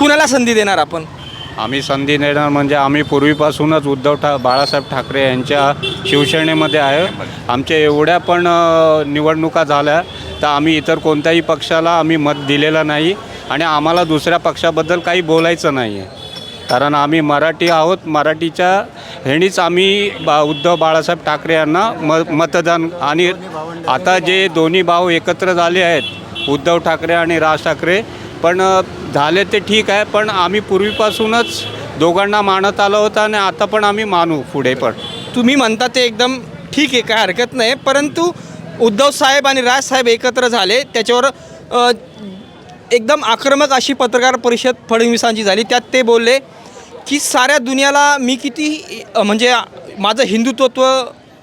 कुणाला संधी देणार आपण? आम्ही संधी देणार म्हणजे आम्ही पूर्वीपासूनच उद्धव ठा बाळासाहेब ठाकरे यांच्या शिवसेनेमध्ये आहे. आमच्या एवढ्या पण निवडणुका झाल्या तर आम्ही इतर कोणत्याही पक्षाला आम्ही मत दिलेलं नाही आणि आम्हाला दुसऱ्या पक्षाबद्दल काही बोलायचं नाही आहे कारण आम्ही मराठी आहोत मराठीच्या ह्यानीच आम्ही बा उद्धव बाळासाहेब ठाकरे यांना म मतदान आणि आता जे दोन्ही भाऊ एकत्र झाले आहेत उद्धव ठाकरे आणि राज ठाकरे पण झाले ते ठीक आहे पण आम्ही पूर्वीपासूनच दोघांना मानत आलो होतं आणि आता पण आम्ही मानू पुढे पण. तुम्ही म्हणता ते एकदम ठीक आहे काय हरकत नाही परंतु उद्धव साहेब आणि राज साहेब एकत्र झाले त्याच्यावर एकदम आक्रमक अशी पत्रकार परिषद फडणवीसांची झाली त्यात ते बोलले की साऱ्या दुनियाला मी किती म्हणजे माझं हिंदुत्व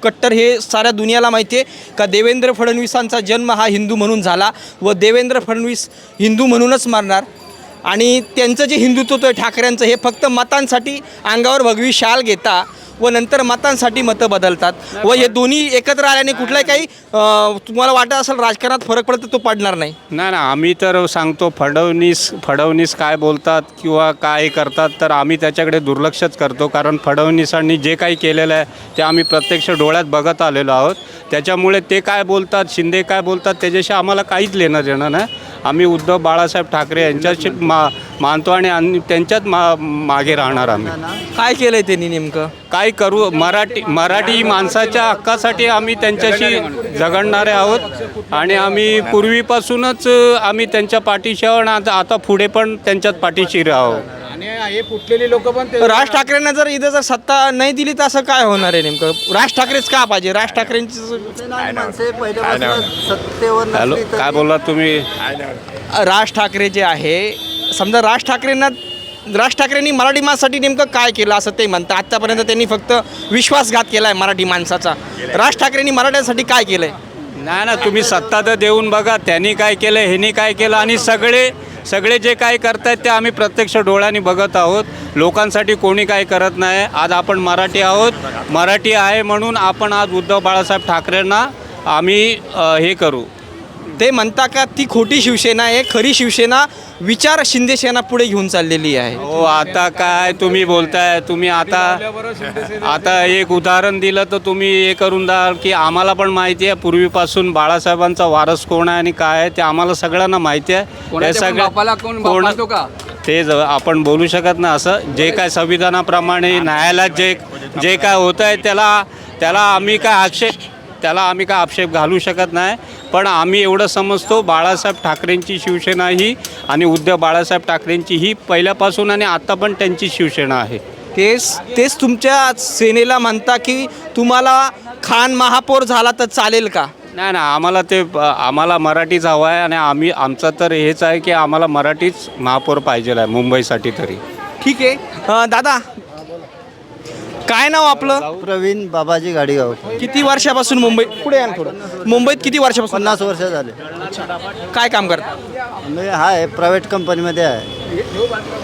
कट्टर हे साऱ्या दुनियाला माहिती आहे का देवेंद्र फडणवीसांचा जन्म हा हिंदू म्हणून झाला व देवेंद्र फडणवीस हिंदू म्हणूनच मारणार. आणि त्यांचं जे हिंदुत्व आहे ठाकरेंचं हे फक्त मतांसाठी अंगावर भगवी शाल घेता व नंतर मतांसाठी मतं बदलतात. व हे दोन्ही एकत्र आल्याने कुठलाही काही अं, तुम्हाला वाटत असेल राजकारणात फरक पडतो तो पडणार नाही. नाही ना आम्ही तर सांगतो फडणवीस फडणवीस काय बोलतात किंवा काय करतात तर आम्ही त्याच्याकडे दुर्लक्षच करतो. कारण फडणवीसांनी जे काही केलेलं आहे ते आम्ही प्रत्यक्ष डोळ्यात बघत आलेलो आहोत. त्याच्यामुळे ते काय बोलतात शिंदे काय बोलतात त्याच्याशी आम्हाला काहीच लेणं देणं नाही. आम्ही उद्धव बाळासाहेब ठाकरे यांच्याशी मा मानतो आणि आणि त्यांच्याच मा मागे राहणार आम्ही. काय केलं आहे त्यांनी नेमकं? काय करू मराठी मराठी माणसाच्या हक्कासाठी आम्ही त्यांच्याशी झगडणारे आहोत आणि आम्ही पूर्वीपासूनच आम्ही त्यांच्या पाठीशी आहोत आणि आता पुढे पण त्यांच्याच पाठीशी राहू. आणि हे फुटलेली लोक पण राज ठाकरेंना जर इथं जर सत्ता नाही दिली तर असं काय होणार आहे नेमकं? राज ठाकरेच का पाहिजे? राज ठाकरेंची माणसे पहिल्यापासून सत्तेवर हॅलो काय बोलला तुम्ही? राज ठाकरे जे आहे समजा राज ठाकरेंना राज ठाकरेंनी मराठी माणसासाठी नेमकं काय केलं असं ते म्हणतं. आत्तापर्यंत त्यांनी फक्त विश्वासघात केला आहे मराठी माणसाचा. राज ठाकरेंनी मराठ्यांसाठी काय केलं आहे नाही ना तुम्ही सत्ता तर देऊन बघा त्यांनी काय केलं ह्यांनी काय केलं आणि सगळे सगळे जे काय करतायत ते आम्ही प्रत्यक्ष डोळ्यांनी बघत आहोत. लोकांसाठी कोणी काय करत नाही. आज आपण मराठी आहोत. मराठी आहे म्हणून आपण आज उद्धव बाळासाहेब ठाकरेंना आम्ही हे करू. ते म्हणता का ती खोटी शिवसेना आहे खरी शिवसेना विचार शिंदे सेना पुढे घेऊन चाललेली आहे. हो आता काय तुम्ही बोलताय तुम्ही आता आता एक उदाहरण दिलं तर तुम्ही हे करून द्याल की आम्हाला पण माहिती आहे पूर्वीपासून बाळासाहेबांचा वारस कोण आहे आणि काय आहे ते आम्हाला सगळ्यांना माहिती आहे. हे कोण असतो का? ते ज- आपण बोलू शकत ना असं. जे काय संविधानाप्रमाणे न्यायालयात जे जे काय होतं आहे त्याला त्याला आम्ही काय आक्षेप त्याला आम्ही काय आक्षेप घालू शकत नाही. पण आम्ही एवढं समजतो बाळासाहेब ठाकरेंची शिवसेना ही आणि उद्धव बाळासाहेब ठाकरेंची ही पहिल्यापासून आणि आता पण त्यांची शिवसेना आहे. तेच तेच तुमच्या सेनेला म्हणता की तुम्हाला खान महापौर झाला तर चालेल का? नाही ना आम्हाला ते आम्हाला मराठीच हवं आहे आणि आम्ही आमचं तर हेच आहे की आम्हाला मराठीच महापौर पाहिजे आहे मुंबईसाठी तरी. ठीक आहे. दादा काय नाव आपलं? प्रवीण बाबाजी गाडीगाव. किती वर्षापासून मुंबई पुढे या ना थोडं. मुंबईत किती वर्षापासून? पन्नास वर्ष झाले. काय काम करता? मी आहे प्रायव्हेट कंपनीमध्ये आहे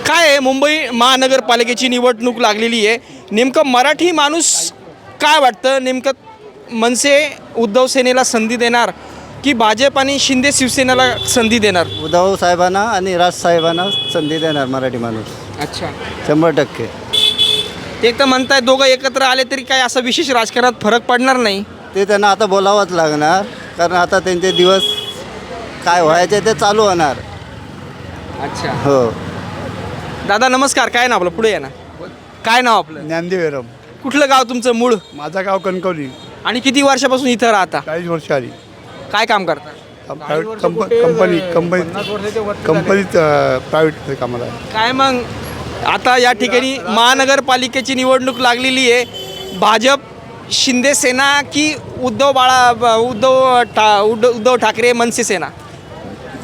काय आहे? मुंबई महानगरपालिकेची निवडणूक लागलेली आहे. नेमकं मराठी माणूस काय वाटतं? नेमकं मनसे उद्धव सेनेला संधी देणार की भाजप आणि शिंदे शिवसेनेला संधी देणार? उद्धव साहेबांना आणि राज साहेबांना संधी देणार मराठी माणूस. अच्छा. शंभर टक्के. एक तर म्हणताय दोघं एकत्र आले तरी काय असं विशेष राजकारणात फरक पडणार नाही. ते त्यांना आता बोलावंच लागणार कारण आता त्यांचे दिवस काय व्हायचे ते चालू होणार. अच्छा. हो. दादा नमस्कार. काय नाव आपलं? पुढे या ना. काय नाव आपलं? ज्ञानदेवरम कुठलं गाव तुमचं मूळ? माझं गाव कणकवली. आणि किती वर्षापासून इथं राहता? चाळीस वर्ष आली काय काम करता? कंपनी कंपनी कंपनीत प्रायव्हेट कामाला आहे. काय मग? आता या ठिकाणी महानगरपालिकेची निवडणूक लागलेली आहे. भाजप शिंदे सेना की उद्धव बाळा उद्धव ठा उद्धव उद्धव ठाकरे मनसे सेना?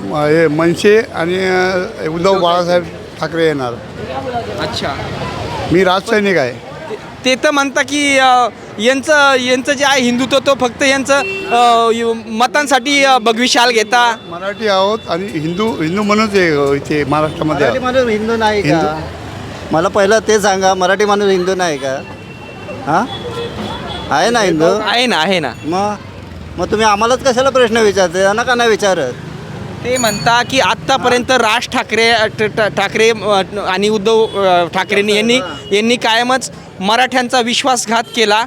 हे मनसे आणि उद्धव बाळासाहेब ठाकरे येणार. अच्छा. मी राजसैनिक आहे. ते तर म्हणता की यांचं यांचं जे आहे हिंदुत्व तो फक्त यांचं मतांसाठी अ, भगवी शाल घेता. मराठी आहोत आणि हिंदू हिंदू म्हणूनच इथे महाराष्ट्रामध्ये हिंदू नाही का? मला पहिलं ते सांगा मराठी माणूस हिंदू नाही का? हां? आहे ना हिंदू? आहे ना आहे ना. मग? मग तुम्ही आम्हालाच कशाला प्रश्न विचारते त्यांना का नाही विचारत? ते म्हणता की आत्तापर्यंत राज ठाकरे ठाकरे अ, आणि उद्धव अ, ठाकरेंनी यांनी यांनी कायमच मराठ्यांचा विश्वासघात केला.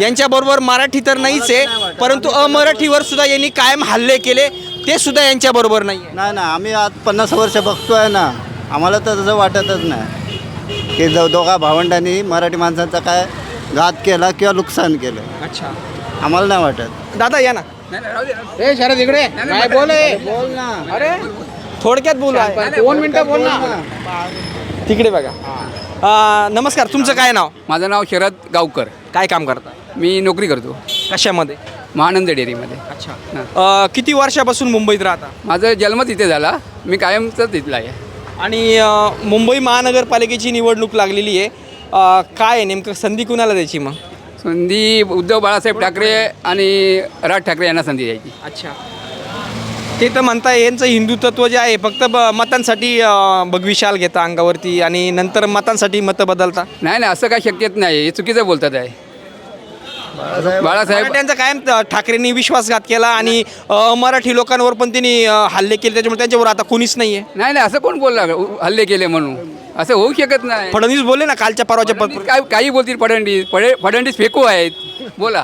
यांच्याबरोबर मराठी तर नाहीच आहे परंतु अमराठीवर सुद्धा यांनी कायम हल्ले केले ते सुद्धा यांच्याबरोबर नाही आहे नाही ना आम्ही आज पन्नास वर्ष बघतोय ना. आम्हाला तर तसं वाटतच नाही. की जो दोघा भावंडांनी मराठी माणसांचा काय घात केला किंवा नुकसान केलं. अच्छा. आम्हाला नाही वाटत. दादा या ना. ए शरद इकडे. काय बोले बोल ना. अरे थोडक्यात बोलू दोन मिनिटं बोल ना. तिकडे बघा. अ, नमस्कार तुमचं काय नाव? माझं नाव शरद गावकर. काय काम करता? मी नोकरी करतो. कशामध्ये? महानंद डेअरीमध्ये. अच्छा. किती वर्षापासून मुंबईत राहता? माझा जन्म तिथे झाला. मी कायमच तिथला आहे. आणि मुंबई महानगरपालिकेची निवडणूक लागलेली आहे. काय आहे नेमकं? संधी कुणाला द्यायची मग? संधी उद्धव बाळासाहेब ठाकरे आणि राज ठाकरे यांना संधी द्यायची. अच्छा. ते तर म्हणताय यांचं हिंदुत्व जे आहे फक्त ब मतांसाठी अ, भगविशाल घेता अंगावरती आणि नंतर मतांसाठी मतं बदलता? नाही नाही असं काय शक्यत नाही. हे चुकीचं बोलतात आहे. बाळासाहेब मराठ्यांचा कायम ठाकरेंनी विश्वासघात केला आणि मराठी लोकांवर पण त्यांनी हल्ले केले. त्याच्यामुळे त्यांच्यावर आता कोणीच नाही आहे नाही नाही असं कोण बोलला हल्ले केले म्हणून. असं होऊ शकत नाही. फडणवीस बोलले ना कालच्या परवाच्या पत्र काय काही बोलतील फडणवीस. फडे फडणवीस फेकू आहेत. बोला.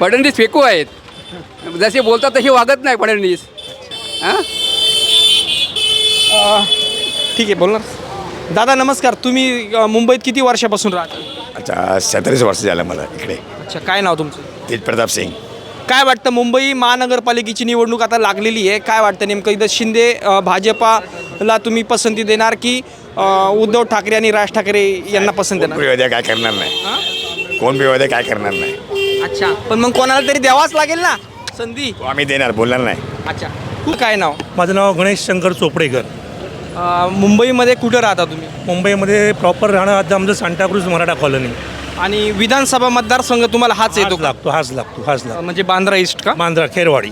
फडणवीस फेकू आहेत. जसे बोलतात तसे वागत नाही फडणवीस. हां? ठीक आहे बोलणार. दादा नमस्कार. तुम्ही मुंबईत किती वर्षापासून राहता? अच्छा सत्तावीस वर्ष झालं मला इकडे. अच्छा काय नाव तुमचं? तेज प्रताप सिंग. काय वाटतं मुंबई महानगरपालिकेची निवडणूक आता लागलेली आहे? काय वाटतं नेमकं? इथं शिंदे अ, भाजपाला तुम्ही पसंती देणार की अ, उद्धव ठाकरे आणि राज ठाकरे यांना पसंत कोण देणार विवाद्या काय करणार नाही. कोण विवाद्या काय करणार नाही. अच्छा पण मग कोणाला तरी द्यावाच लागेल ना? संधी? तो आम्ही देणार बोलणार नाही. अच्छा तू काय नाव? माझं नाव गणेश शंकर चोपडेकर. अ, मुंबईमध्ये कुठं राहता तुम्ही? मुंबईमध्ये प्रॉपर राहणं आता आमचं सांताक्रूज मराठा कॉलनी. आणि विधानसभा मतदारसंघ तुम्हाला हाच येतो हाच का? लागतो हाच लागतो हाच लागतो. म्हणजे बांद्रा ईस्ट का? मांजरा खेरवाडी.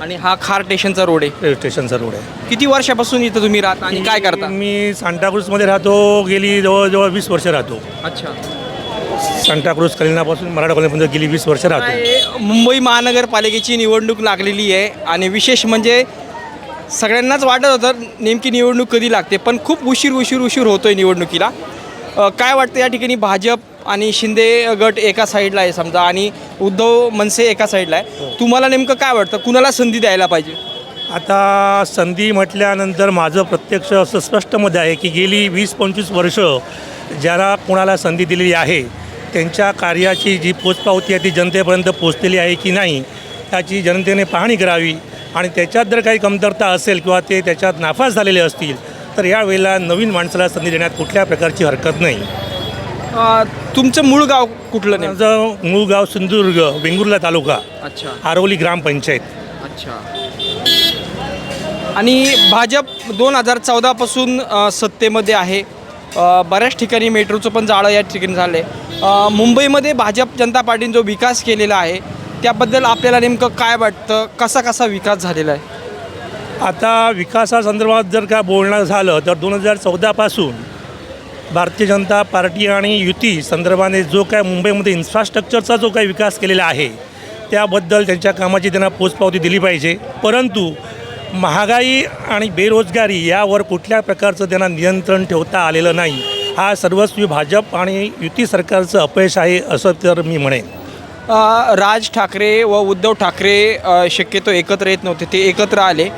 आणि हा खार स्टेशनचा रोड आहे. रेल्वे स्टेशनचा रोड आहे. किती वर्षापासून इथं तुम्ही राहता आणि काय करता? मी सांताक्रूजमध्ये राहतो गेली जवळजवळ वीस वर्ष राहतो. अच्छा. सांताक्रूज कलिनापासून मराठा कॉलनीमध्ये गेली वीस वर्ष राहतो. काय मुंबई महानगरपालिकेची निवडणूक लागलेली आहे आणि विशेष म्हणजे सगळ्यांनाच वाटत होतं नेमकी निवडणूक कधी लागते पण खूप उशीर उशीर उशीर होतोय निवडणुकीला. अ, काय वाटतं या ठिकाणी भाजप आणि शिंदे गट एका साईडला आहे समजा आणि उद्धव मनसे एका साईडला आहे. तुम्हाला नेमकं काय वाटतं? कुणाला संधी द्यायला पाहिजे? आता संधी म्हटल्यानंतर माझं प्रत्यक्ष असं स्पष्ट मत आहे की गेली वीस पंचवीस वर्ष ज्याला कोणाला संधी दिलेली आहे त्यांच्या कार्याची जी पोचपावती आहे ती जनतेपर्यंत पोचलेली आहे की नाही त्याची जनतेने पाहणी करावी आणि त्याच्यात जर काही कमतरता असेल किंवा ते त्याच्यात नापास झालेले असतील तर यावेळेला नवीन माणसाला संधी देण्यात कुठल्या प्रकारची हरकत नाही. तुमचं मूळ गाव कुठलं नाही माझं मूळ गाव सिंधुदुर्ग वेंगुर्ला तालुका. अच्छा. आरवली ग्रामपंचायत अच्छा. आणि भाजप दोन हजार चौदापासून सत्तेमध्ये आहे. अ, बऱ्याच ठिकाणी मेट्रोचं पण जाळं या ठिकाणी झालं आहे मुंबईमध्ये भाजप जनता पार्टीने जो विकास केलेला आहे त्याबद्दल आपल्याला नेमकं काय वाटतं? कसा कसा विकास झालेला आहे? आता विकासासंदर्भात जर का बोलणं झालं तर दोन हजार चौदापासून भारतीय जनता पार्टी आणि युती संदर्भाने जो काय मुंबईमध्ये इन्फ्रास्ट्रक्चरचा जो काही विकास केलेला आहे त्याबद्दल त्यांच्या कामाची त्यांना पोचपावती दिली पाहिजे. परंतु महागाई आणि बेरोजगारी यावर कुठल्या प्रकारचं त्यांना नियंत्रण ठेवता आलेलं नाही हा सर्वस्वी भाजप आणि युती सरकारचं अपयश आहे असं तर मी म्हणेन. राज ठाकरे व उद्धव ठाकरे शक्यतो एकत्र येत नव्हते ते एकत्र आले.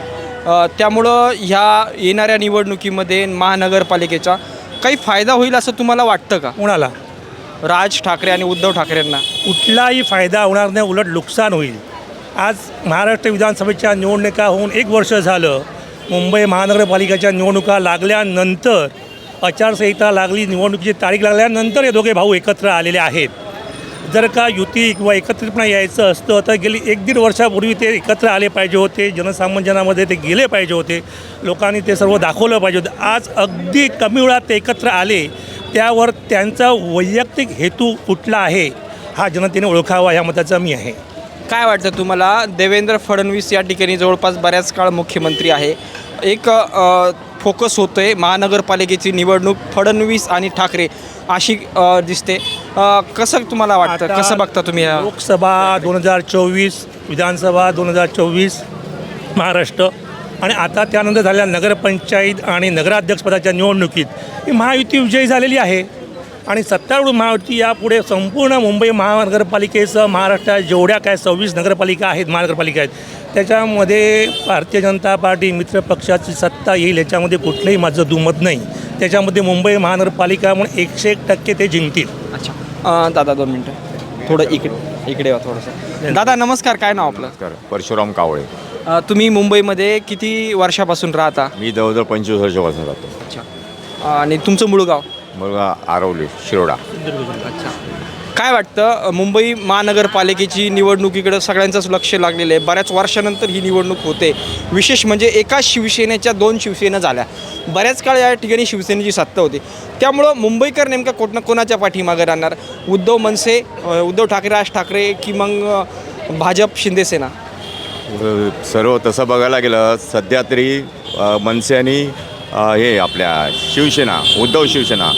त्यामुळं ह्या येणाऱ्या निवडणुकीमध्ये महानगरपालिकेचा काही फायदा होईल असं तुम्हाला वाटतं का? कोणाला? राज ठाकरे आणि उद्धव ठाकरेंना. कुठलाही फायदा होणार नाही उलट नुकसान होईल. आज महाराष्ट्र विधानसभेच्या निवडणुका होऊन एक वर्ष झालं मुंबई महानगरपालिकेच्या निवडणुका लागल्यानंतर आचारसंहिता लागली निवडणुकीची तारीख लागल्यानंतर हे दोघे भाऊ एकत्र आलेले आहेत. जर का युती किंवा एकत्रितपणा यायचं असतं तर गेली एक दीड वर्षापूर्वी ते एकत्र आले पाहिजे होते जनसामंजनामध्ये ते गेले पाहिजे होते. लोकांनी ते सर्व दाखवलं पाहिजे होतं. आज अगदी कमी वेळात ते एकत्र आले त्यावर त्यांचा वैयक्तिक हेतू कुठला आहे हा जनतेने ओळखावा या मताचा मी आहे. काय वाटतं तुम्हाला? देवेंद्र फडणवीस या ठिकाणी जवळपास बऱ्याच काळ मुख्यमंत्री आहे. एक फोकस होतं आहे महानगरपालिकेची निवडणूक फडणवीस आणि ठाकरे अशी दिसते. अ, कसं तुम्हाला वाटतं? आता कसं बघता तुम्ही या? लोकसभा दोन हजार चोवीस विधानसभा दोन हजार चोवीस महाराष्ट्र. आणि आता त्यानंतर झालेल्या नगरपंचायत आणि नगराध्यक्षपदाच्या निवडणुकीत ही महायुती विजयी झालेली आहे. आणि सत्तारूढ महायुती यापुढे संपूर्ण मुंबई महानगरपालिकेसह महाराष्ट्रात जेवढ्या काय सव्वीस नगरपालिका आहेत महानगरपालिका आहेत त्याच्यामध्ये भारतीय जनता पार्टी मित्र पक्षाची सत्ता येईल याच्यामध्ये कुठलंही माझं दुमत नाही. त्याच्यामध्ये मुंबई महानगरपालिका म्हणून एकशे एक टक्के ते जिंकतील. अच्छा. दादा दोन मिनटं. थोडं इकडे इकडे वा थोडंसं. दादा नमस्कार. काय नाव आपलं? नमस्कार. परशुराम कावळे. तुम्ही मुंबईमध्ये किती वर्षापासून राहता? मी जवळजवळ पंचवीस वर्षापासून राहतो. अच्छा. आणि तुमचं मूळ गाव? मुलगा आरवली शिरोडा. अच्छा काय वाटतं मुंबई महानगरपालिकेची निवडणुकीकडे सगळ्यांचंच लक्ष लागलेलं आहे. बऱ्याच वर्षानंतर ही निवडणूक होते. विशेष म्हणजे एका शिवसेनेच्या दोन शिवसेना झाल्या. बऱ्याच काळ या ठिकाणी शिवसेनेची सत्ता होती. त्यामुळं मुंबईकर नेमका कोण ना कोणाच्या पाठीमागे राहणार? उद्धव मनसे उद्धव ठाकरे राज ठाकरे की मग भाजप शिंदेसेना सर्व तसं बघायला गेलं सध्या तरी मनसे आणि हे आपल्या शिवसेना उद्धव शिवसेना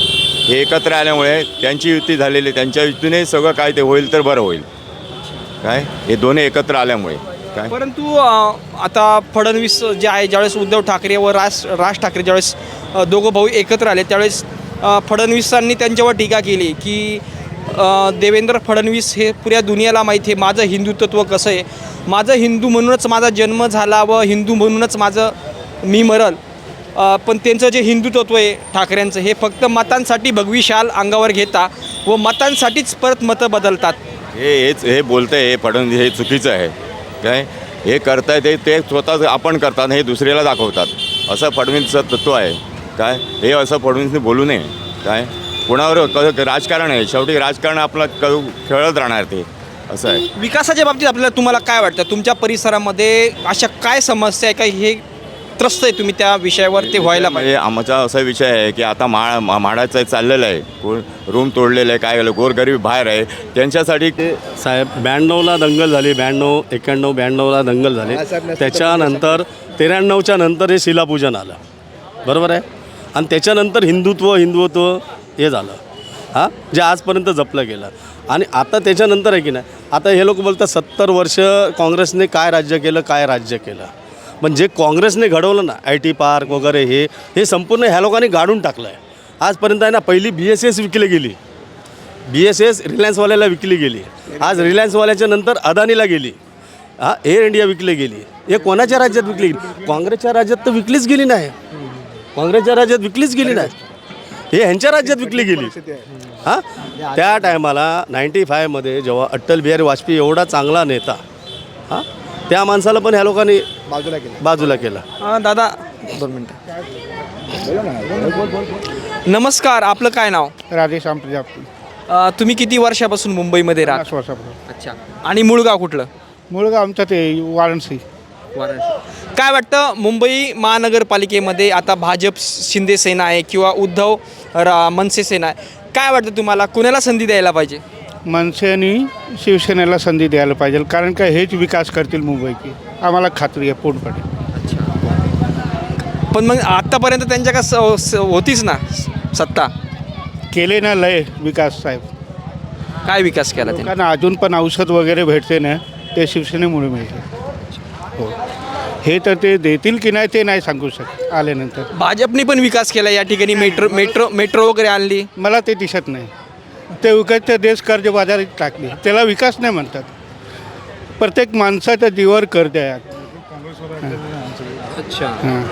हे एकत्र आल्यामुळे त्यांची युती झालेली त्यांच्या युतीने सगळं काय ते होईल तर बरं होईल. काय? हे दोन्ही एकत्र आल्यामुळे. काय? परंतु आता फडणवीस जे आहे ज्यावेळेस उद्धव ठाकरे व राज राज ठाकरे ज्यावेळेस दोघं भाऊ एकत्र आले त्यावेळेस फडणवीसांनी त्यांच्यावर टीका केली की देवेंद्र फडणवीस हे पुऱ्या दुनियाला माहिती आहे माझं हिंदुत्व कसं आहे? माझं हिंदू म्हणूनच माझा जन्म झाला व हिंदू म्हणूनच माझं मी मरल. पण त्यांचं जे हिंदुत्व आहे ठाकरेंचं हे फक्त मतांसाठी भगवी शाल अंगावर घेता व मतांसाठीच परत मतं बदलतात. हे हेच हे बोलतंय हे फडणवीस हे चुकीचं आहे. काय? हे करताय ते ते स्वतः आपण करतात हे दुसऱ्याला दाखवतात. असं फडणवीसचं तत्त्व आहे. काय? हे असं फडणवीसने बोलू नये. काय? कोणावर क- राजकारण आहे. शेवटी राजकारण आपलं क- खेळत राहणार ते. असं आहे. विकासाच्या बाबतीत आपल्याला तुम्हाला काय वाटतं? तुमच्या परिसरामध्ये अशा काय समस्या आहे का? हे त्रस्त आहे तुम्ही त्या विषयावर ते व्हायला पाहिजे म्हणजे आमचा असा विषय आहे की आता मा मा- माडाचं चाललेलं आहे. कोण रूम तोडलेलं आहे काय झालं गोरगरीब बाहेर आहे. त्यांच्यासाठी ते साहेब ब्याण्णवला दंगल झाली ब्याण्णव एक्क्याण्णव ब्याण्णवला दंगल झाली. त्याच्यानंतर त्र्याण्णवच्या नंतर हे शिलापूजन आलं. बरोबर आहे? आणि त्याच्यानंतर हिंदुत्व हिंदुत्व हे झालं. हां? जे आजपर्यंत जपलं गेलं. आणि आता त्याच्यानंतर आहे की नाही? आता हे लोक बोलतात सत्तर वर्ष काँग्रेसने काय राज्य केलं काय राज्य केलं? पण जे काँग्रेसने घडवलं ना आय टी पार्क वगैरे हे हे संपूर्ण ह्या लोकांनी गाडून टाकलं आहे आजपर्यंत आहे ना पहिली बी एस एस विकली गेली. बी एस एस रिलायन्सवाल्याला विकली गेली. आज रिलायन्सवाल्याच्या नंतर अदानीला गेली. हा एअर इंडिया विकली गेली. हे कोणाच्या राज्यात विकली गेली? काँग्रेसच्या राज्यात तर विकलीच गेली नाही. काँग्रेसच्या राज्यात विकलीच गेली नाही. हे ह्यांच्या राज्यात विकली गेली. हां? त्या टायमाला नाईन्टी फायमध्ये जेव्हा अटल बिहारी वाजपेयी एवढा चांगला नेता हां? त्या माणसाला पण ह्या लोकांनी बाजूला केलं. बाजूला केलं. हां दादा दोन मिनटं. नमस्कार आपलं काय नाव? राधेश्याम प्रजापती अ, तुम्ही किती वर्षापासून मुंबईमध्ये राहता? पाच वर्षापासून. अच्छा. आणि मूळ गाव कुठलं? मुळगाव आमचं ते वाराणसी. काय वाटतं मुंबई महानगरपालिकेमध्ये आता भाजप शिंदे सेना आहे किंवा उद्धव रा मनसे सेना आहे काय वाटतं तुम्हाला? कुणाला संधी द्यायला पाहिजे? मनसे आणि शिवसेनेला संधी द्यायला पाहिजे. कारण का हेच विकास करतील मुंबईची. आम्हाला खात्री आहे पोटपणे पण मग आत्तापर्यंत त्यांच्या का स- स- होतीच ना सत्ता? केले ना लय विकास साहेब. काय विकास केला त्यांनी? लोकांना अजून पण औषध वगैरे भेटते ना ते शिवसेनेमुळे मिळते. हो. हे तर ते देतील की नाही ते नाही सांगू शकत आल्यानंतर. भाजपने पण विकास केला या ठिकाणी मेट्रो मेट्रो मेट्रो वगैरे आणली? मला ते दिसत नाही. ते विकासच्या देश कर्ज बाजारात टाकले. त्याला विकास नाही म्हणतात. प्रत्येक माणसाच्या जीवावर कर्ज आहे अच्छा. हां.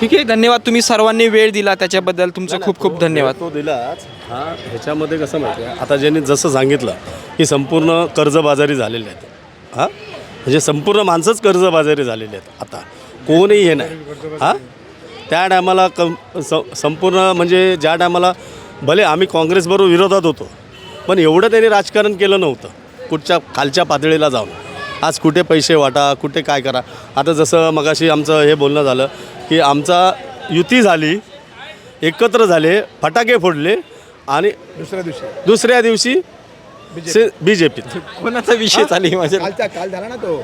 ठीक आहे धन्यवाद. तुम्ही सर्वांनी वेळ दिला त्याच्याबद्दल तुमचं खूप खूप धन्यवाद. तो दिलाच. हा ह्याच्यामध्ये कसं माहिती आहे आता ज्यांनी जसं सांगितलं की संपूर्ण कर्जबाजारी झालेले आहेत. हां? म्हणजे संपूर्ण माणसंच कर्जबाजारी झालेले आहेत आता. कोणीही हे नाही. हां? त्या टायमाला कम स संपूर्ण म्हणजे ज्या टायमाला भले आम्ही काँग्रेसबरोबर विरोधात होतो पण एवढं त्यांनी राजकारण केलं नव्हतं. कुठच्या खालच्या पातळीला जाऊन आज कुठे पैसे वाटा कुठे काय करा. आता जसं मगाशी आमचं हे बोलणं झालं की आमचा युती झाली एकत्र झाले फटाके फोडले आणि दुसऱ्या दिवशी. दुसऱ्या दिवशी बी जे पीत कोणाचा विषय चालू आहे माझ्या? काल झाला ना तो.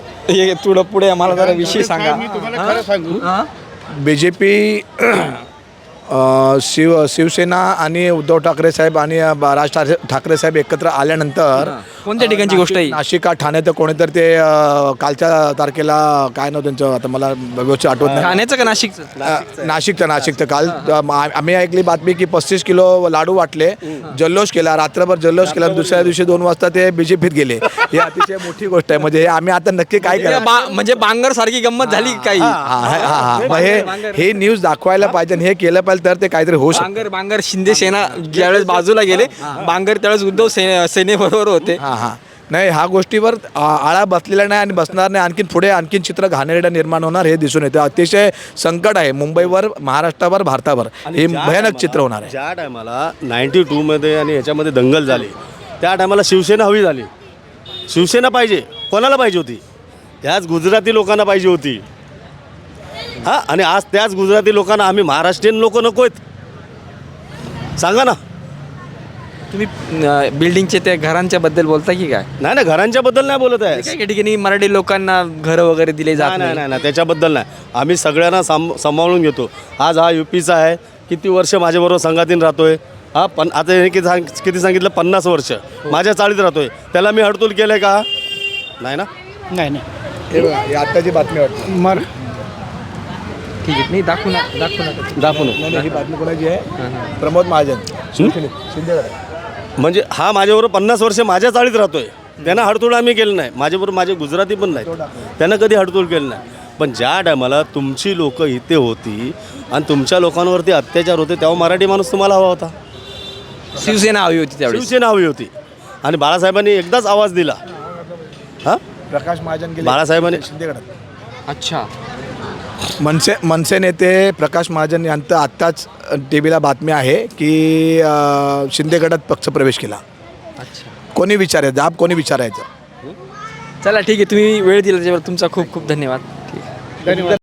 थोडं पुढे आम्हाला जरा विषय सांगा. मी तुम्हाला खरं सांगू. हां? B J P Shiv Shiv Sena आणि उद्धव ठाकरे साहेब आणि राज ठाकरे साहेब एकत्र आल्यानंतर कोणत्या ठिकाणची गोष्ट आहे? नाशिक का ठाणे तर कोणीतरी ते अ, कालच्या तारखेला काय नव्हतं त्यांचं आता मला व्यवस्थित आठवत नाही. ठाण्याचं का नाशिकचं? अ, नाशिकचं नाशिकचं. काल आम्ही ऐकली बातमी की पस्तीस किलो लाडू वाटले जल्लोष केला रात्रभर जल्लोष केला दुसऱ्या दिवशी दोन वाजता ते बीजेपीत गेले. ही अतिशय मोठी गोष्ट आहे. म्हणजे हे आम्ही आता नक्की काय म्हणजे केलं बा- म्हणजे बांगर सारखी गंमत झाली काही? हा, हा, हा, हा. मग हे हे न्यूज दाखवायला पाहिजे आणि हे केलं पाहिजे तर ते काहीतरी होऊ शकतं. बांगर बांगर शिंदे सेना ज्यावेळेस बाजूला गेले बांगर त्यावेळेस उद्धव सेने सेनेबरोबर होते. हां हां. नाही ह्या गोष्टीवर आ- आळा बसलेला नाही आणि बसणार नाही. आणखीन पुढे आणखीन चित्र घाणेरडं निर्माण होणार हे दिसून येतं. अतिशय संकट आहे. मुंबईवर महाराष्ट्रावर भारतावर. हे भयानक चित्र होणार आहे. ज्या टायमाला नाईन्टी टूमध्ये आणि ह्याच्यामध्ये दंगल झाली त्या टायमाला शिवसेना हवी झाली. शिवसेना पाहिजे. कोणाला पाहिजे होती? ह्याच गुजराती लोकांना पाहिजे होती. हां आणि आज त्याच गुजराती लोकांना आम्ही महाराष्ट्रीयन लोक नको आहेत सांगा ना. तुम्ही अं, बिल्डिंगचे त्या घरांच्या बद्दल बोलता की काय? नाही ना घरांच्या बद्दल नाही बोलत आहे. काही काही ठिकाणी मराठी लोकांना घरं वगैरे दिले जात नाही नाही नाही. नाही नाही त्याच्याबद्दल नाही. आम्ही सगळ्यांना साम सांभाळून घेतो. आज हा यू पीचा आहे. किती वर्ष माझ्याबरोबर संघातीन राहतोय? हा पण आता हे किती सांग किती सांगितलं? पन्नास वर्ष. माझ्या चाळीत राहतोय. त्याला मी हडतूल केलं आहे का? नाही ना? हे बघा, ही आत्ताची बातमी वाटते. ठीक आहे. नाही दाखवू ना दाखवू नका दाखवून नाही, नाही, ही बातमी कोणाची आहे? प्रमोद महाजन. शिंदे शिंदेगड म्हणजे हा माझ्याबरोबर पन्नास वर्ष माझ्या चाळीत राहतोय. त्यांना हडतूळ आम्ही केलं नाही. माझ्याबरोबर माझे गुजराती पण नाही त्यांना कधी हडतूळ केलं नाही. पण ज्या टायमाला तुमची लोकं इथे होती आणि तुमच्या लोकांवरती अत्याचार होते तेव्हा मराठी माणूस तुम्हाला हवा होता. शिवसेना हवी होती त्यावेळेस. शिवसेना हवी होती. आणि बाळासाहेबांनी एकदाच आवाज दिला. हां? प्रकाश महाजन गेले. बाळासाहेबांनी शिंदेगडात. अच्छा. मनसे मनसे नेते प्रकाश महाजन यांचं आत्ताच टी व्हीला बातमी आहे की अ, शिंदे गटात पक्षप्रवेश केला. अच्छा. कोणी विचारायचं? जाब कोणी विचारायचं? चला ठीक आहे. तुम्ही वेळ दिला त्याच्यावर तुमचा खूप खूप धन्यवाद. ठीक आहे.